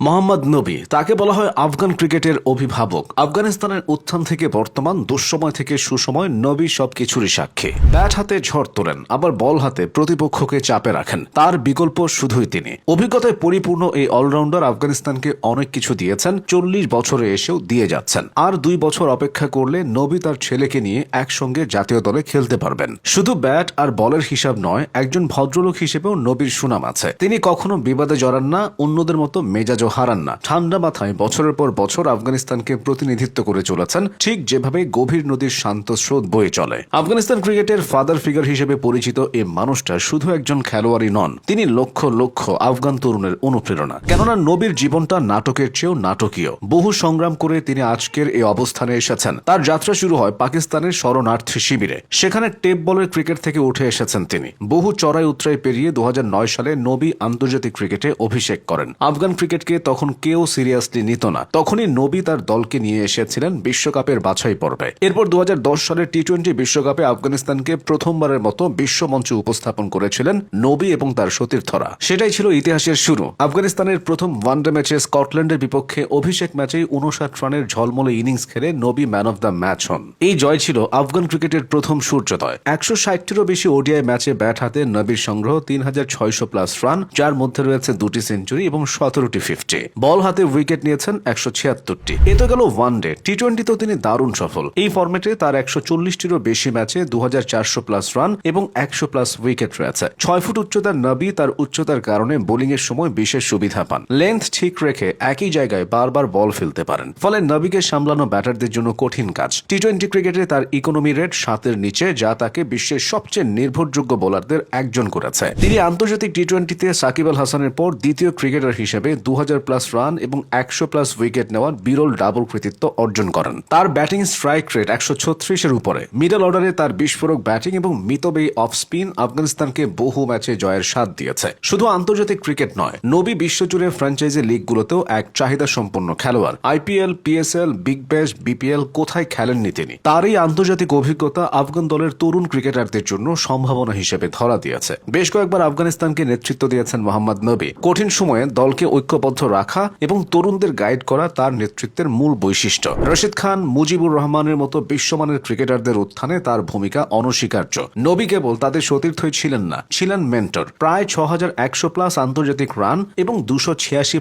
মোহাম্মদ নবী, তাকে বলা হয় আফগান ক্রিকেটের অভিভাবক। আফগানিস্তানের উত্থান থেকে বর্তমান দুঃসময় থেকে সুসময় নবী সবকিছুরই সাক্ষী। ব্যাট হাতে ঝড় তোলেন, আবার বল হাতে প্রতিপক্ষকে চাপে রাখেন। তার বিকল্প শুধুই তিনি। অভিজ্ঞতায় পরিপূর্ণ এই অলরাউন্ডার আফগানিস্তানকে অনেক কিছু দিয়েছেন, চল্লিশ বছরে এসেও দিয়ে যাচ্ছেন। আর দুই বছর অপেক্ষা করলে নবী তার ছেলেকে নিয়ে একসঙ্গে জাতীয় দলে খেলতে পারবেন। শুধু ব্যাট আর বলের হিসাব নয়, একজন ভদ্রলোক হিসেবেও নবীর সুনাম আছে। তিনি কখনো বিবাদে জড়ান না, অন্যদের মতো মেজাজও হারান না। ঠান্ডা মাথায় বছরের পর বছর আফগানিস্তানকে প্রতিনিধিত্ব করে চলেছেন। ঠিক যেভাবে গভীর নদীর শান্ত স্রোত বয়ে চলে। আফগানিস্তান ক্রিকেটের ফাদার ফিগার হিসেবে পরিচিত এই মানুষটা শুধু একজন খেলোয়াড়ই নন, তিনি লক্ষ লক্ষ আফগান তরুণের অনুপ্রেরণা। কেননা নবীর জীবনটা নাটকের চেয়েও নাটকীয়। বহু সংগ্রাম করে তিনি আজকের এই অবস্থানে এসেছেন। তার যাত্রা শুরু হয় পাকিস্তানের শরণার্থী শিবিরে। সেখানে টেপ বলের ক্রিকেট থেকে উঠে এসেছেন তিনি। বহু চড়াই উতরাই পেরিয়ে দু হাজার নয় সালে নবী আন্তর্জাতিক ক্রিকেটে অভিষেক করেন। আফগান ক্রিকেটকে তখন কেউ সিরিয়াসলি নিত না। তখনই নবী তার দলকে নিয়ে এসেছিলেন বিশ্বকাপের বাছাই পর্বে। এরপর দু হাজার দশ সালের টি টোয়েন্টি বিশ্বকাপে আফগানিস্তানকে প্রথমবারের মতো বিশ্বমঞ্চে উপস্থাপন করেছিলেন নবী এবং তার সতীর্থরা। সেটাই ছিল ইতিহাসের শুরু। আফগানিস্তানের প্রথম ওয়ানডে ম্যাচে স্কটল্যান্ডের বিপক্ষে অভিষেক ম্যাচেই উনষাট রানের ঝলমলে ইনিংস খেলে নবী ম্যান অফ দ্য ম্যাচ হন। এই জয় ছিল আফগান ক্রিকেটের প্রথম সূর্যোদয়। একশো ষাটটিরও বেশি ওডিআই ম্যাচে ব্যাট হাতে নবীর সংগ্রহ তিন হাজার ছয়শো প্লাস রান, যার মধ্যে রয়েছে দুটি সেঞ্চুরি এবং সতেরোটি ফিফটি। বল হাতে উইকেট নিয়েছেন একশো ছিয়াত্তরটি। এ তো গেল ওয়ান ডে টি টোয়েন্টিতেও তিনি দারুণ সফল। এই ফর্মেটে তার একশো চল্লিশটিরও বেশি ম্যাচে দু হাজার চারশো প্লাস রান এবং একশো প্লাস উইকেট রয়েছে। ছয় ফুট উচ্চতার নবী তার উচ্চতার কারণে বোলিং এর সময় বিশেষ সুবিধা পান। লেন্থ ঠিক রেখে একই জায়গায় বারবার বল ফেলতে পারেন। ফলে নবীকে সামলানো ব্যাটারদের জন্য কঠিন কাজ। টি টোয়েন্টি ক্রিকেটে তার ইকোনমি রেট সাতের নিচে, যা তাকে বিশ্বের সবচেয়ে নির্ভরযোগ্য বোলারদের একজন করেছে। তিনি আন্তর্জাতিক টি টোয়েন্টিতে সাকিব আল হাসানের পর দ্বিতীয় ক্রিকেটার হিসেবে দু হাজার প্লাস রান এবং একশো প্লাস উইকেট নেওয়ার বিরল ডাবল কৃতিত্ব অর্জন করেন। তার ব্যাটিং স্ট্রাইক রেট একশো ছত্রিশের উপরে। মিডল অর্ডারে তার বিস্ফোরক ব্যাটিং এবং মিতবেই অফ স্পিন আফগানিস্তানকে বহু ম্যাচে জয়ের স্বাদ দিয়েছে। শুধু আন্তর্জাতিক ক্রিকেট নয়, নবী বিশ্বজুড়ে ফ্র্যাঞ্চাইজি লিগগুলোতেও এক চাহিদা সম্পন্ন খেলোয়াড় IPL PSL big bash BPL কোথায় খেলেননি তিনি? তার এই আন্তর্জাতিক অভিজ্ঞতা আফগান দলের তরুণ ক্রিকেটারদের জন্য সম্ভাবনা হিসেবে ধরা দিয়েছে। বেশ কয়েকবার আফগানিস্তানকে নেতৃত্ব দিয়েছেন মোহাম্মদ নবী। কঠিন সময়ে দলকে ঐক্যবদ্ধ রাখা এবং তরুণদের গাইড করা তার নেতৃত্বের মূল বৈশিষ্ট্য। রশিদ খান মুজিবুর রহমানের মতো বিশ্বমানের ক্রিকেটারদের উত্থানে তার ভূমিকা অনস্বীকার্য। নবী কেবল তাদের সতীর্থই ছিলেন না, ছিলেন মেন্টর প্রায় ছ প্লাস আন্তর্জাতিক রান এবং দুশো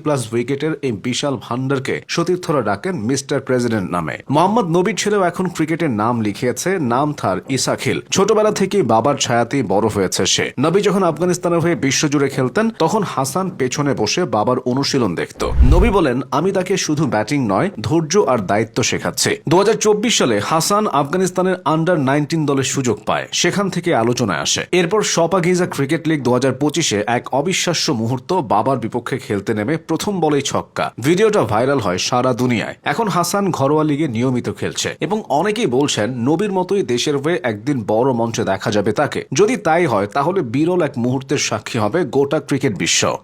প্লাস উইকেটের এই বিশাল ভান্ডারকে সতীর্থরা ডাকেন মিস্টার প্রেসিডেন্ট নামে। মোহাম্মদ নবীর ছেলেও এখন ক্রিকেটের নাম লিখিয়েছে, নাম তার ইসাখিল ছোটবেলা থেকেই বাবার ছায়াতেই বড় হয়েছে সে। নবী যখন আফগানিস্তানের হয়ে বিশ্বজুড়ে খেলতেন, তখন হাসান পেছনে বসে বাবার অনুশীলন দেখত। নবী বলেন, আমি তাকে শুধু ব্যাটিং নয়, ধৈর্য আর দায়িত্ব শেখাচ্ছি। দু সালে হাসান আফগানিস্তানের আন্ডার নাইনটিন দলের সুযোগ পায়। সেখান থেকে আলোচনায় আসে। এরপর সপাগিজা ক্রিকেট লিগ দু হাজার পঁচিশে এক অবিশ্বাস্য মুহূর্ত বাবার বিপক্ষে খেলতে নেমে প্রথম বলেই ছক্কা। ভিডিওটা ভাইরাল হয় সারা দুনিয়ায়। এখন হাসান ঘরোয়া লিগে নিয়মিত খেলছে এবং অনেকেই বলছেন, নবীর মতোই দেশের হয়ে একদিন বড় মঞ্চে দেখা যাবে তাকে। যদি তাই হয়, তাহলে বিরল এক মুহূর্তের সাক্ষী হবে গোটা ক্রিকেট বিশ্ব।